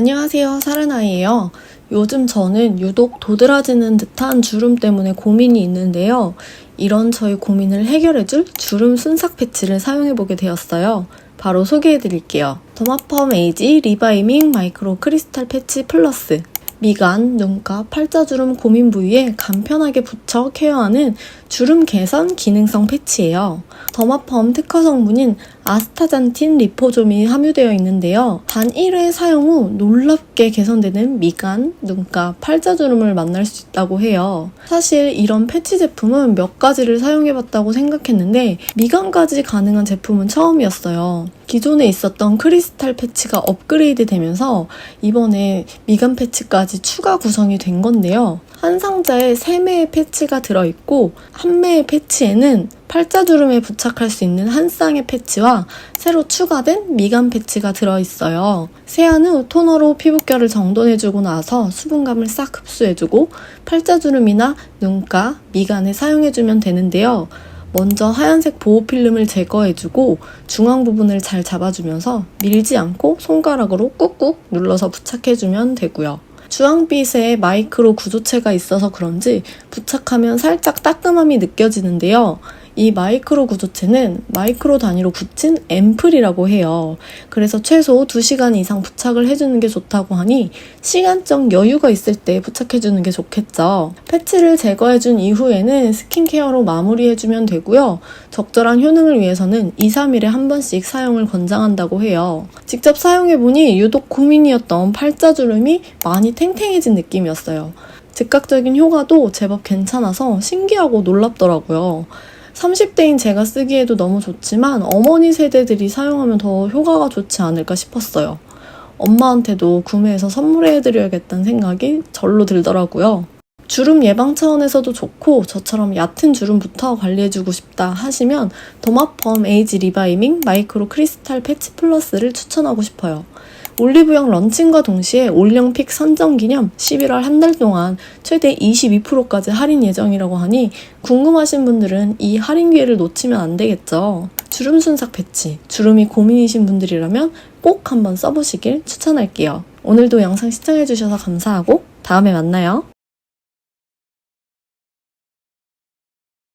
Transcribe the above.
안녕하세요. 사르나이에요. 요즘 저는 유독 도드라지는 듯한 주름 때문에 고민이 있는데요. 이런 저희 고민을 해결해줄 주름 순삭 패치를 사용해보게 되었어요. 바로 소개해드릴게요. 더마펌 에이지 리바이밍 마이크로 크리스탈 패치 플러스 미간, 눈가, 팔자주름 고민 부위에 간편하게 붙여 케어하는 주름 개선 기능성 패치예요. 더마펌 특허 성분인 아스타잔틴 리포좀이 함유되어 있는데요. 단 1회 사용 후 놀랍게 개선되는 미간, 눈가, 팔자주름을 만날 수 있다고 해요. 사실 이런 패치 제품은 몇 가지를 사용해봤다고 생각했는데 미간까지 가능한 제품은 처음이었어요. 기존에 있었던 크리스탈 패치가 업그레이드 되면서 이번에 미간 패치까지 추가 구성이 된 건데요. 한 상자에 3매의 패치가 들어있고 한 매의 패치에는 팔자주름에 부착할 수 있는 한 쌍의 패치와 새로 추가된 미간 패치가 들어있어요. 세안 후 토너로 피부결을 정돈해주고 나서 수분감을 싹 흡수해주고 팔자주름이나 눈가, 미간에 사용해주면 되는데요. 먼저 하얀색 보호 필름을 제거해주고 중앙 부분을 잘 잡아주면서 밀지 않고 손가락으로 꾹꾹 눌러서 부착해주면 되고요. 주황빛에 마이크로 구조체가 있어서 그런지 부착하면 살짝 따끔함이 느껴지는데요. 이 마이크로 구조체는 마이크로 단위로 붙인 앰플이라고 해요. 그래서 최소 2시간 이상 부착을 해주는 게 좋다고 하니 시간적 여유가 있을 때 부착해주는 게 좋겠죠. 패치를 제거해준 이후에는 스킨케어로 마무리해주면 되고요. 적절한 효능을 위해서는 2, 3일에 한 번씩 사용을 권장한다고 해요. 직접 사용해보니 유독 고민이었던 팔자주름이 많이 탱탱해진 느낌이었어요. 즉각적인 효과도 제법 괜찮아서 신기하고 놀랍더라고요. 30대인 제가 쓰기에도 너무 좋지만 어머니 세대들이 사용하면 더 효과가 좋지 않을까 싶었어요. 엄마한테도 구매해서 선물해드려야겠다는 생각이 절로 들더라고요. 주름 예방 차원에서도 좋고 저처럼 얕은 주름부터 관리해주고 싶다 하시면 더마펌 에이지 리바이밍 마이크로 크리스탈 패치 플러스를 추천하고 싶어요. 올리브영 런칭과 동시에 올영픽 선정 기념 11월 한 달 동안 최대 22%까지 할인 예정이라고 하니 궁금하신 분들은 이 할인 기회를 놓치면 안 되겠죠. 주름 순삭 패치, 주름이 고민이신 분들이라면 꼭 한번 써보시길 추천할게요. 오늘도 영상 시청해주셔서 감사하고 다음에 만나요.